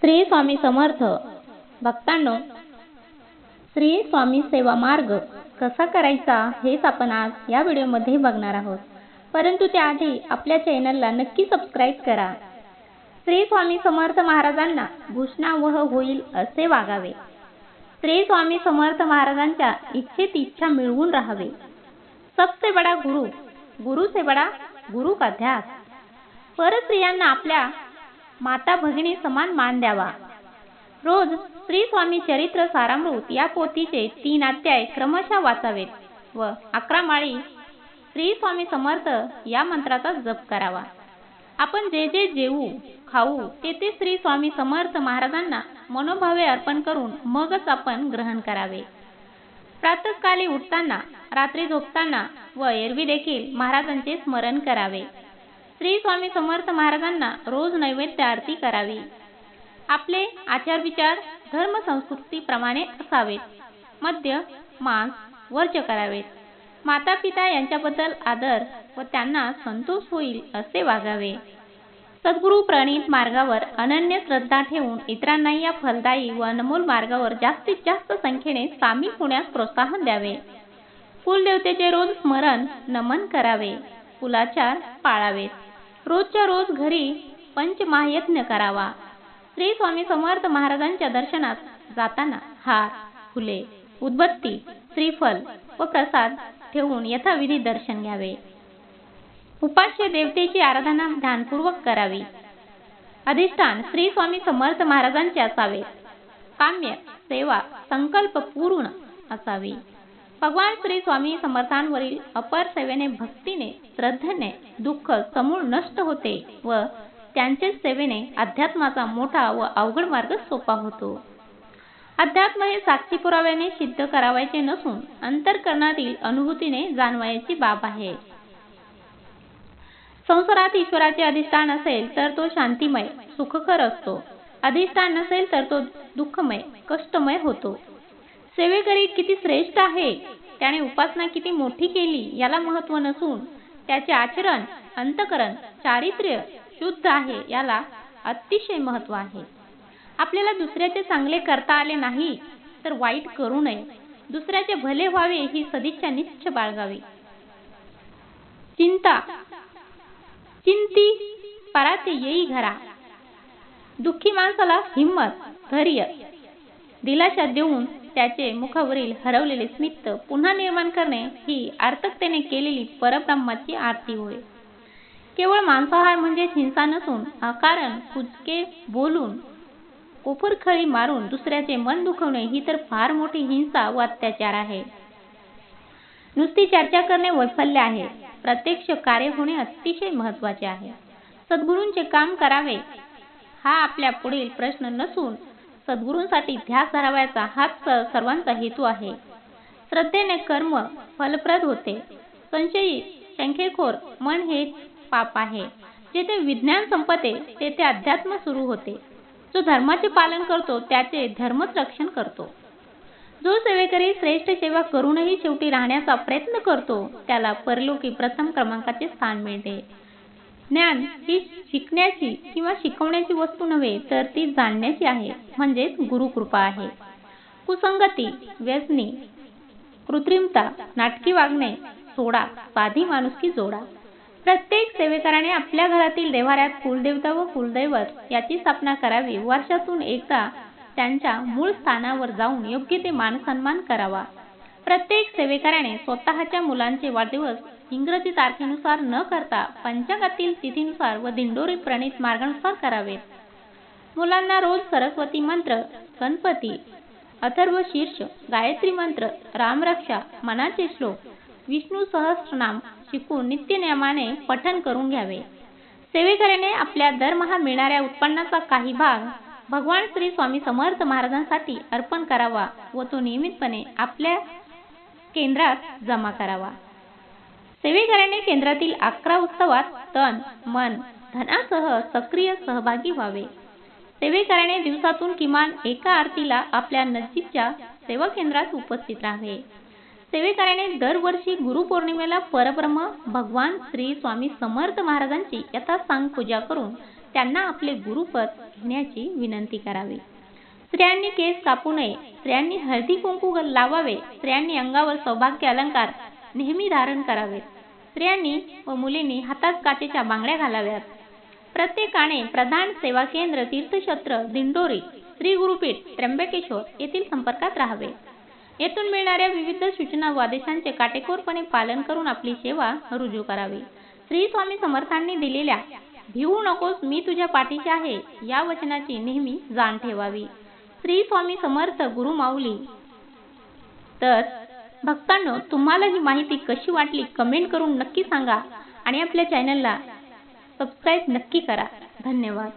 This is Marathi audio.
श्री स्वामी समर्थ. भक्तांनो श्री स्वामी सेवा मार्ग कसा करायचा हेच आपण आज या व्हिडिओमध्ये बघणार आहोत. परंतु त्याआधी आपल्या चॅनलला नक्की सबस्क्राईब करा. श्री स्वामी समर्थ महाराजांना भूषणावह होईल असे वागावे. श्री स्वामी समर्थ महाराजांच्या इच्छेत इच्छा मिळवून राहावे. सबसे बडा गुरु गुरु से बडा गुरु का ध्यास. परस्त्रियांना आपल्या माता भगिनी समान मान द्यावा. रोज श्री स्वामी चरित्र सारामृत या पोथीचे तीन अध्याय क्रमशः वाचावेत व अकरा माळी श्री स्वामी समर्थ या मंत्राचा जप करावा. आपण जे जे जेवू खाऊ ते ते श्री स्वामी समर्थ महाराजांना मनोभावे अर्पण करून मगच आपण ग्रहण करावे. प्रातःकाली उठताना रात्री झोपताना व एरवी देखील महाराजांचे स्मरण करावे. श्री स्वामी समर्थ महाराजांना रोज नैवेद्य आरती करावी. आपले आचार विचार धर्म संस्कृतीप्रमाणे असावेत. मद्य मांस वर्ज करावेत. माता पिता यांच्याबद्दल आदर व त्यांना संतोष होईल असे वागावे. सद्गुरु प्रणित मार्गावर अनन्य श्रद्धा ठेवून इतरांनाही या फलदायी व अनमोल मार्गावर जास्तीत जास्त संख्येने सामील होण्यास प्रोत्साहन द्यावे. कुलदेवतेचे रोज स्मरण नमन करावे. कुलाचार पाळावेत. रोजच्या रोज घरी पंचमहायज्ञ करावा. श्री स्वामी समर्थ महाराजांच्या दर्शनात जाताना हार फुले उदबत्ती श्रीफल व प्रसाद ठेवून यथाविधी दर्शन घ्यावे. उपास्य देवतेची आराधना ध्यानपूर्वक करावी. अधिष्ठान श्री स्वामी समर्थ महाराजांचे असावे. काम्य सेवा संकल्प पूर्ण असावी. भगवान श्री स्वामी समर्थांवरील अपर सेवेने भक्तीने श्रद्धेने दुःख समूळ नष्ट होते व त्यांचे सेवेने अध्यात्माचा मोठा व अवघड मार्ग सोपा होतो. अध्यात्म हे साक्षी पुराव्याने सिद्ध करावायचे नसून अंतरकरणातील अनुभूतीने जाणवायची बाब आहे. संसारात ईश्वराचे अधिष्ठान असेल तर तो शांतिमय सुखकर असतो. अधिष्ठान नसेल तर तो दुःखमय कष्टमय होतो. सेवेकरी किती श्रेष्ठ आहे? त्याने उपासना किती मोठी केली याला महत्त्व नसून त्याचे आचरण अंतकरण चारित्र्य शुद्ध आहे याला अतिशय महत्त्व आहे. आपल्याला दुसऱ्याचे चांगले करता आले नाही तर वाईट करू नये. दुसऱ्याचे भले व्हावे ही सदिच्छा निश्च बाळगावी. चिंता. चिंती. पराचे येई घरा. दुःखी माणसाला हिंमत धैर्य. दिलाशा देऊन त्याचे मुखावरील हरवलेले स्मित पुन्हा निर्माण करणे ही आर्तकतेने केलेली परब्रह्माची आरती होय. केवळ मांसाहार म्हणजे हिंसा नसून अकारण कुचके बोलून कोफरखळी मारून दुसऱ्याचे मन दुखवणे ही तर फार मोठी हिंसा व अत्याचार आहे. नुसती चर्चा करणे वैफल्य आहे. प्रत्यक्ष कार्य होणे अतिशय महत्त्वाचे आहे. सद्गुरूंचे काम करावे हा आपल्या पुढील प्रश्न नसून सद्गुरूंसाठी ध्यास धरावायचा हाच सर्वांचा हेतू आहे. श्रद्धेने कर्म फलप्रद होते. संशयी शंखेखोर मन हे पाप आहे. जेथे विज्ञान संपते तेथे अध्यात्म सुरू होते. जो धर्माचे पालन करतो त्याचे धर्मच रक्षण करतो. जो सेवेकरी श्रेष्ठ सेवा करूनही शेवटी राहण्याचा प्रयत्न करतो त्याला परलोकी प्रथम क्रमांकाचे स्थान मिळते. ज्ञान ही शिकण्याची किंवा शिकवण्याची वस्तू नव्हे तर ती जाणण्याची आहे. म्हणजेच गुरुकृपा आहे. कुसंगती व्यसनी कृत्रिमता नाटकी वागणे सोडा साधी माणुसकी जोडा. प्रत्येक सेवेकराने आपल्या घरातील देवाऱ्यात कुलदेवता व कुलदैवत याची स्थापना करावी. वर्षातून एकदा त्यांच्या मूळ स्थानावर जाऊन योग्य ते मानसन्मान करावा. प्रत्येक सेवेकराने स्वतःच्या मुलांचे वाढदिवस इंग्रजी तारखेनुसार न करता पंचांगातील तिथीनुसार व दिंडोरी प्रणित मार्गानुसार करावेत मुलांना रोज सरस्वती मंत्र गणपती अथर्व शीर्ष गायत्री मंत्र रामरक्षा मनाचे श्लोक विष्णू सहस्रनाम शिकून नित्यनियमाने पठन करून घ्यावे. सेवेकऱ्याने आपल्या दरमहा मिळणाऱ्या उत्पन्नाचा काही भाग भगवान श्री स्वामी समर्थ महाराजांसाठी अर्पण करावा व तो नियमितपणे आपल्या केंद्रात जमा करावा. सेवेकऱ्याने केंद्रातील अकरा उत्सवात तन मन धनासह सक्रिय सहभागी व्हावे. सेवेकऱ्याने दिवसातून किमान एका आरतीला आपल्या नजीकच्या सेवा केंद्रात उपस्थित राहावे. सेवेकऱ्याने दरवर्षी गुरुपौर्णिमेला परब्रह्म भगवान श्री स्वामी समर्थ महाराजांची यथासांग पूजा करून त्यांना आपले गुरुपद घेण्याची विनंती करावी. स्त्रियांनी केस कापू नये स्त्रियांनी हळदी कुंकू लावावे स्त्रियांनी अंगावर सौभाग्य अलंकार नेहमी धारण करावेत स्त्रियांनी व मुलींनी हातात काचेच्या बांगड्या घालाव्यात. प्रत्येकाने प्रधान सेवा केंद्र तीर्थक्षेत्र दिंडोरी श्री गुरुपीठ त्र्यंबकेश्वर येथील संपर्कात राहावे. येथून मिळणाऱ्या विविध सूचना व आदेशांचे काटेकोरपणे पालन करून आपली सेवा रुजू करावी. श्री स्वामी समर्थांनी दिलेल्या भिवू नकोस मी तुझ्या पाठीशी आहे या वचनाची नेहमी जाण ठेवावी. श्री स्वामी समर्थ गुरुमाऊली. तर भक्तांनो तुम्हाला ही माहिती कशी वाटली कमेंट करून नक्की सांगा आणि आपल्या चॅनलला सबस्क्राईब नक्की करा. धन्यवाद.